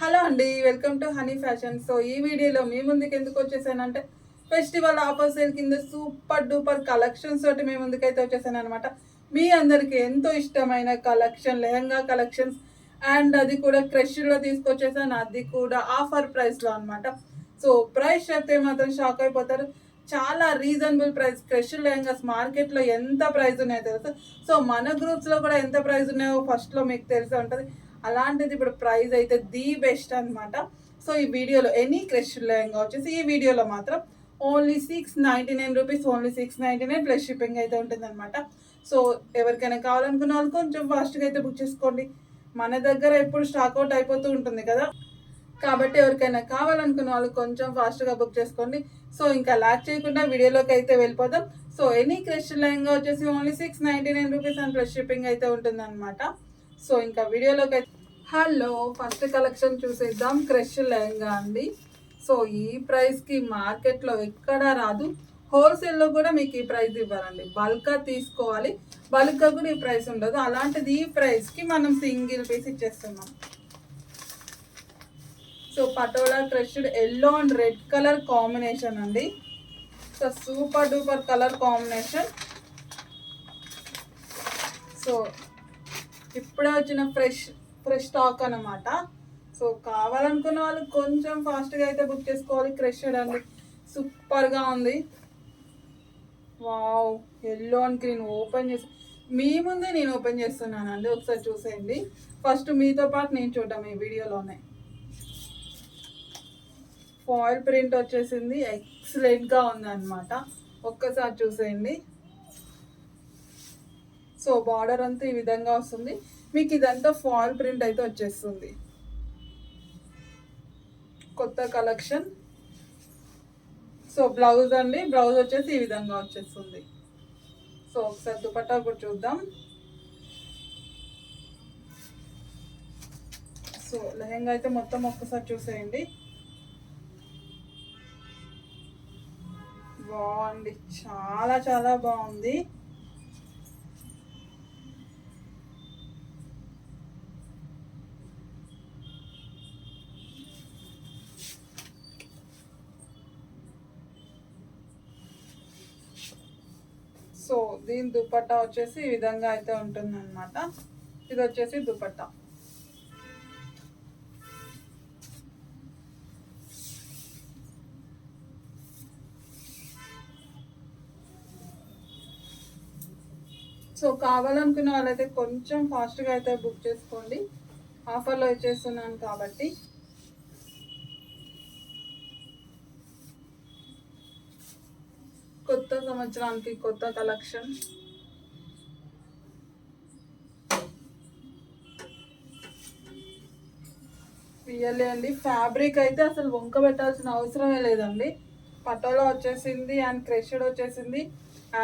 Hello అండి welcome to Honey Fashion. So ఈ వీడియోలో మీ ముందుకు ఎందుకు వచ్చేసానంటే ఫెస్టివల్ ఆఫర్ సేల్ కింద సూపర్ డూపర్ కలెక్షన్స్ తోటి మీ ముందుకైతే వచ్చేసాను అనమాట మీ అందరికీ ఎంతో ఇష్టమైన కలెక్షన్ లెహంగా కలెక్షన్స్ అండ్ అది కూడా క్రష్లో తీసుకొచ్చేసాను. అది కూడా ఆఫర్ ప్రైస్లో అనమాట సో ప్రైస్ చెప్తే మాత్రం షాక్ అయిపోతారు. చాలా రీజనబుల్ ప్రైస్. క్రష్ లెహంగాస్ మార్కెట్లో ఎంత ప్రైస్ ఉన్నాయో తెలుసు? సో మన గ్రూప్స్లో కూడా ఎంత ప్రైస్ ఉన్నాయో ఫస్ట్లో మీకు తెలిసే ఉంటుంది. అలాంటిది ఇప్పుడు ప్రైస్ అయితే ది బెస్ట్ అనమాట సో ఈ వీడియోలో ఎనీ క్రష్ లెహంగా వచ్చేసి ఈ వీడియోలో మాత్రం only six ninety nine rupees only six ninety nine plus shipping అయితే ఉంటుందన్నమాట. సో ఎవరికైనా కావాలనుకున్న వాళ్ళు కొంచెం ఫాస్ట్గా అయితే బుక్ చేసుకోండి. మన దగ్గర ఎప్పుడు స్టాక్ అవుట్ అయిపోతూ ఉంటుంది కదా. కాబట్టి ఎవరికైనా కావాలనుకున్న వాళ్ళు కొంచెం ఫాస్ట్గా బుక్ చేసుకోండి. సో ఇంకా లాక్ చేయకుండా వీడియోలోకి అయితే వెళ్ళిపోదాం. సో ఎనీ క్రష్ లెహంగా వచ్చేసి only six ninety nine rupees and plus shipping అయితే ఉంటుందన్నమాట. సో ఇంకా వీడియోలోకి అయితే హలో ఫస్ట్ కలెక్షన్ చూసేద్దాం. క్రష్ లెహంగా అండి. సో ఈ ప్రైస్కి మార్కెట్లో ఎక్కడా రాదు. హోల్సేల్లో కూడా మీకు ఈ ప్రైస్ ఇవ్వాలండి బల్క్గా తీసుకోవాలి. బల్క్గా కూడా ఈ ప్రైస్ ఉండదు. అలాంటిది ఈ ప్రైస్కి మనం సింగిల్ పీస్ ఇచ్చేస్తున్నాం. So patola crushed yellow and red colour combination అండి. So super duper colour combination so ఇప్పుడే వచ్చిన ఫ్రెష్ ఫ్రెష్ స్టాక్ అనమాట సో కావాలనుకున్న వాళ్ళు కొంచెం ఫాస్ట్గా అయితే బుక్ చేసుకోవాలి. క్రష్డ్ అండి. సూపర్గా ఉంది. Wow yellow and green open చేసి మీ ముందే నేను ఓపెన్ చేస్తున్నానండి. ఒకసారి చూసేయండి. ఫస్ట్ మీతో పాటు నేను చూడటం ఈ వీడియోలోనే. ఫాయిల్ ప్రింట్ వచ్చేసింది. ఎక్సలెంట్గా ఉంది ఒక్కసారి చూసేయండి. సో బార్డర్ అంతా ఈ విధంగా వస్తుంది. మీకు ఇదంతా ఫాల్ ప్రింట్ అయితే వచ్చేస్తుంది. కొత్త కలెక్షన్ సో బ్లౌజ్ అండి. బ్లౌజ్ వచ్చేసి ఈ విధంగా వచ్చేస్తుంది. సో ఒకసారి దుపట్టా కూడా చూద్దాం. సో లెహంగా అయితే మొత్తం ఒక్కసారి చూసేయండి. బాగుంది చాలా చాలా బాగుంది సో దీని దుపట్టా వచ్చేసి ఈ విధంగా అయితే ఉంటుంది అనమాట ఇది వచ్చేసి దుపట్టా. సో కావాలనుకున్న వాళ్ళైతే కొంచెం ఫాస్ట్గా అయితే బుక్ చేసుకోండి. ఆఫర్లో ఇచ్చేస్తున్నాను కాబట్టి. కొత్త సంవత్సరానికి కొత్త కలెక్షన్. రియల్లీ అండి. ఫ్యాబ్రిక్ అయితే అసలు వంక పెట్టాల్సిన అవసరమే లేదండి. పటోలా వచ్చేసింది అండ్ క్రెషడ్ వచ్చేసింది.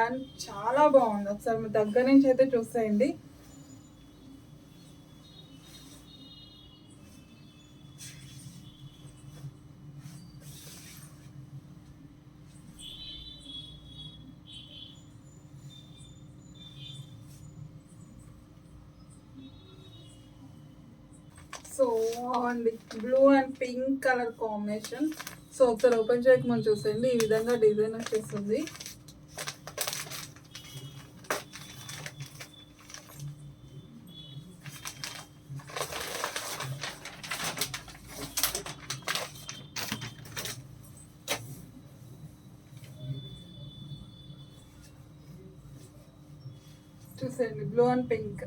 అండ్ చాలా బాగుంది. ఒకసారి మీ దగ్గర నుంచి అయితే చూసేయండి. సో అండి blue and pink colour combination. So ఒకసారి ఓపెన్ చేయకముందు చూసేయండి. ఈ విధంగా డిజైన్ వచ్చేస్తుంది. చూసేయండి. Blue and pink.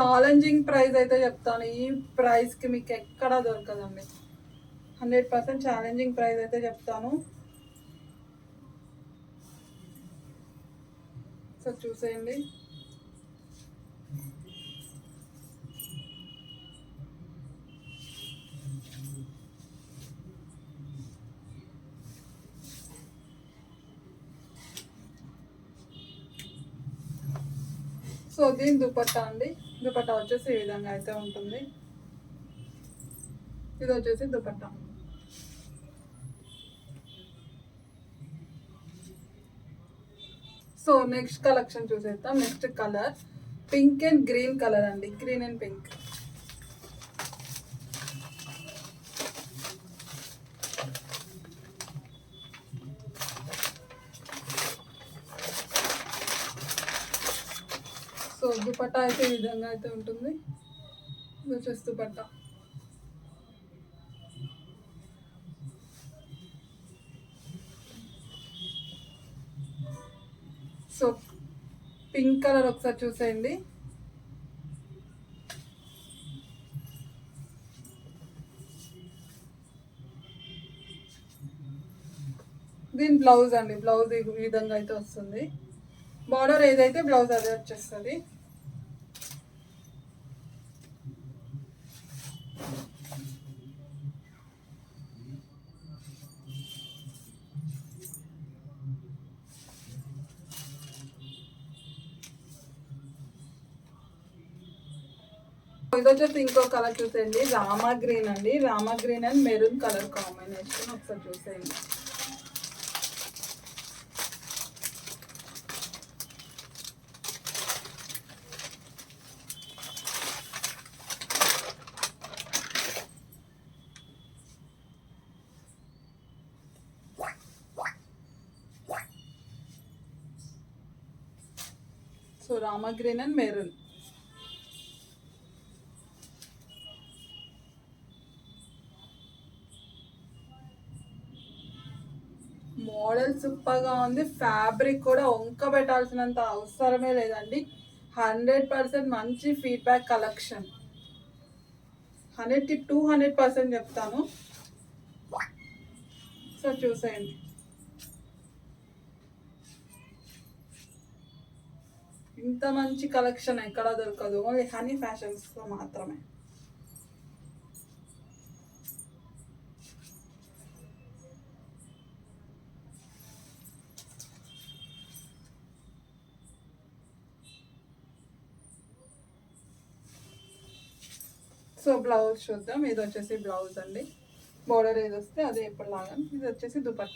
Challenging price అయితే చెప్తాను. ఈ ప్రైస్కి మీకు ఎక్కడా దొరకదండి. హండ్రెడ్ పర్సెంట్ ఛాలెంజింగ్ ప్రైస్ అయితే చెప్తాను. సో చూసేయండి. సో దీని దుపట్టా అండి? దుపట్టా వచ్చేసి ఈ విధంగా అయితే ఉంటుంది. ఇది వచ్చేసి dupatta. So next collection చూసేస్తాం next colour. Pink and green colour అండి. Green and pink. దుపట్టా అయితే ఈ విధంగా అయితే ఉంటుంది. ఇది వచ్చేసి దుపట్టా సో పింక్ కలర్ ఒకసారి చూసేయండి. దీని బ్లౌజ్ అండి బ్లౌజ్ ఈ విధంగా అయితే వస్తుంది. బార్డర్ ఏదైతే బ్లౌజ్ అదే వచ్చేస్తుంది. ఇది వచ్చేసి ఇంకో కలర్ చూసేయండి. రామా గ్రీన్ అండి. Rama green and maroon colour combination ఒకసారి చూసేయండి. So Rama green and maroon. Model సూపర్గా ఉంది. ఫ్యాబ్రిక్ కూడా వంక పెట్టాల్సినంత అవసరమే లేదండి. హండ్రెడ్ పర్సెంట్ మంచి ఫీడ్బ్యాక్ కలెక్షన్. హండ్రెడ్కి టూ హండ్రెడ్ పర్సెంట్ చెప్తాను. సో చూసేయండి. ఇంత మంచి కలెక్షన్ ఎక్కడ దొరకదు. ఓన్లీ హనీ ఫ్యాషన్స్లో మాత్రమే. సో బ్లౌజ్ చూద్దాం. ఇది వచ్చేసి బ్లౌజ్ అండి. బోర్డర్ ఏది వస్తే అదే ఎప్పటిలాగా ఇది వచ్చేసి దుపట్ట.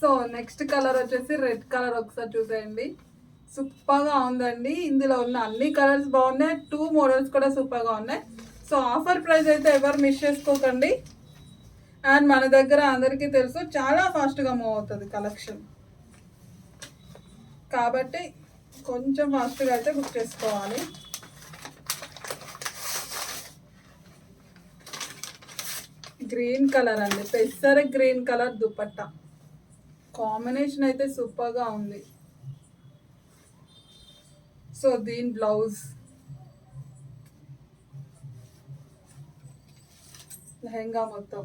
సో నెక్స్ట్ కలర్ వచ్చేసి రెడ్ కలర్ ఒకసారి చూసేయండి. సూపర్గా ఉందండి. ఇందులో ఉన్న అన్ని కలర్స్ బాగున్నాయి. టూ మోడల్స్ కూడా సూపర్గా ఉన్నాయి. సో ఆఫర్ ప్రైస్ అయితే ఎవరు మిస్ చేసుకోకండి. అండ్ మన దగ్గర అందరికీ తెలుసు చాలా ఫాస్ట్గా మూవ్ అవుతుంది కలెక్షన్ కాబట్టి కొంచెం ఫాస్ట్గా అయితే బుక్ చేసుకోవాలి. గ్రీన్ కలర్ అండి. పెసర గ్రీన్ కలర్ దుపట్టా. కాంబినేషన్ అయితే సూపర్గా ఉంది. సో దీని బ్లౌజ్. లెహంగా మొత్తం.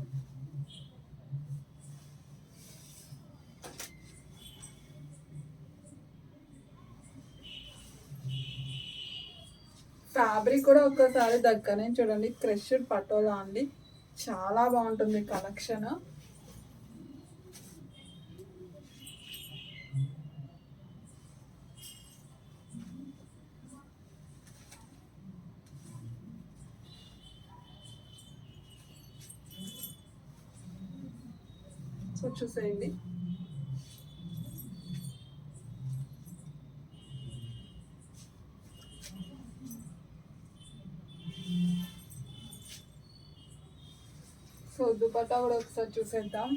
ఫ్యాబ్రిక్ కూడా ఒక్కసారి దగ్గరనే చూడండి. క్రష్డ్ పటోలా అండి. చాలా బాగుంటుంది కలెక్షన్. సో చూసేయండి. దుపట్టా కూడా ఒకసారి చూసేద్దాం.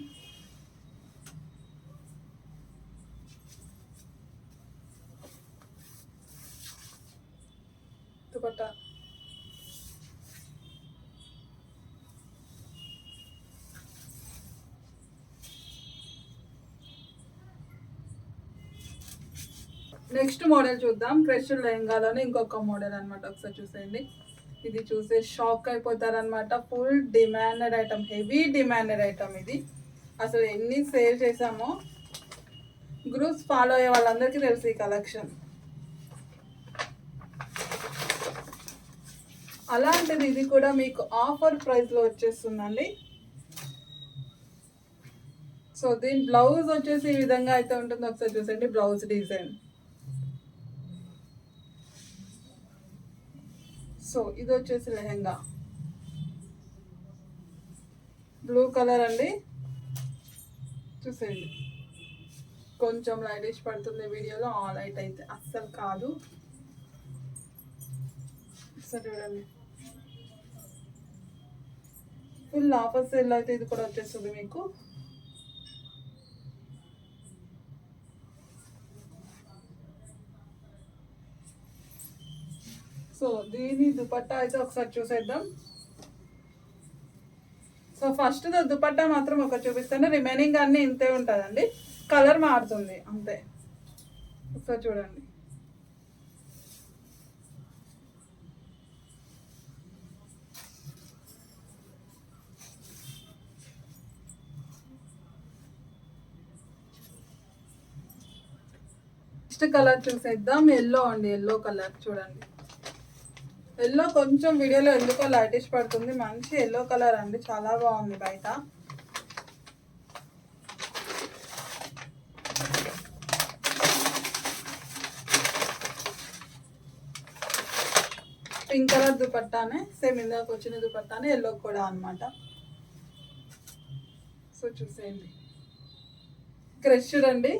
దుపట్టా. నెక్స్ట్ మోడల్ చూద్దాం. క్రెష్ లెహంగాలోనే ఇంకొక మోడల్ అనమాట ఒకసారి చూసేయండి. ఇది చూసే shock అయిపోతారనమాట full demanded item heavy demanded item ఇది. అసలు ఎన్ని సేల్ చేసామో గ్రూప్స్ ఫాలో అయ్యే వాళ్ళందరికీ తెలుసు ఈ కలెక్షన్ అలాంటిది ఇది కూడా మీకు ఆఫర్ ప్రైస్లో వచ్చేస్తుందండి. సో దీని బ్లౌజ్ వచ్చేసి ఈ విధంగా అయితే ఉంటుంది. ఒకసారి చూసండి బ్లౌజ్ డిజైన్ సో ఇది వచ్చేసి లెహెంగా. బ్లూ కలర్ అండి. చూసేయండి. కొంచెం లైటిష్ పడుతుంది వీడియోలో. ఆ లైట్ అయితే అస్సలు కాదు. ఒకసారి చూడండి. ఫుల్ ఆఫర్ సేల్ అయితే ఇది కూడా వచ్చేస్తుంది మీకు. సో దీని దుపట్టా అయితే ఒకసారి చూసేద్దాం. సో ఫస్ట్ దుపట్టా మాత్రం ఒకటి చూపిస్తాను. రిమైనింగ్ అన్ని ఇంతే ఉంటుందండి. కలర్ మారుతుంది అంతే. ఒకసారి చూడండి. నెక్స్ట్ కలర్ చూసేద్దాం. ఎల్లో అండి ఎల్లో కలర్ చూడండి. ఎల్లో కొంచెం వీడియోలో ఎందుకో లైటిష్ పడుతుంది. మంచి ఎల్లో కలర్ అండి. చాలా బాగుంది బయట. పింక్ కలర్ దుపట్టానే సేమ్ ఇందాక వచ్చిన దుపట్టానే ఎల్లో కూడా అన్నమాట. సో చూసేయండి. క్రష్ చూడండి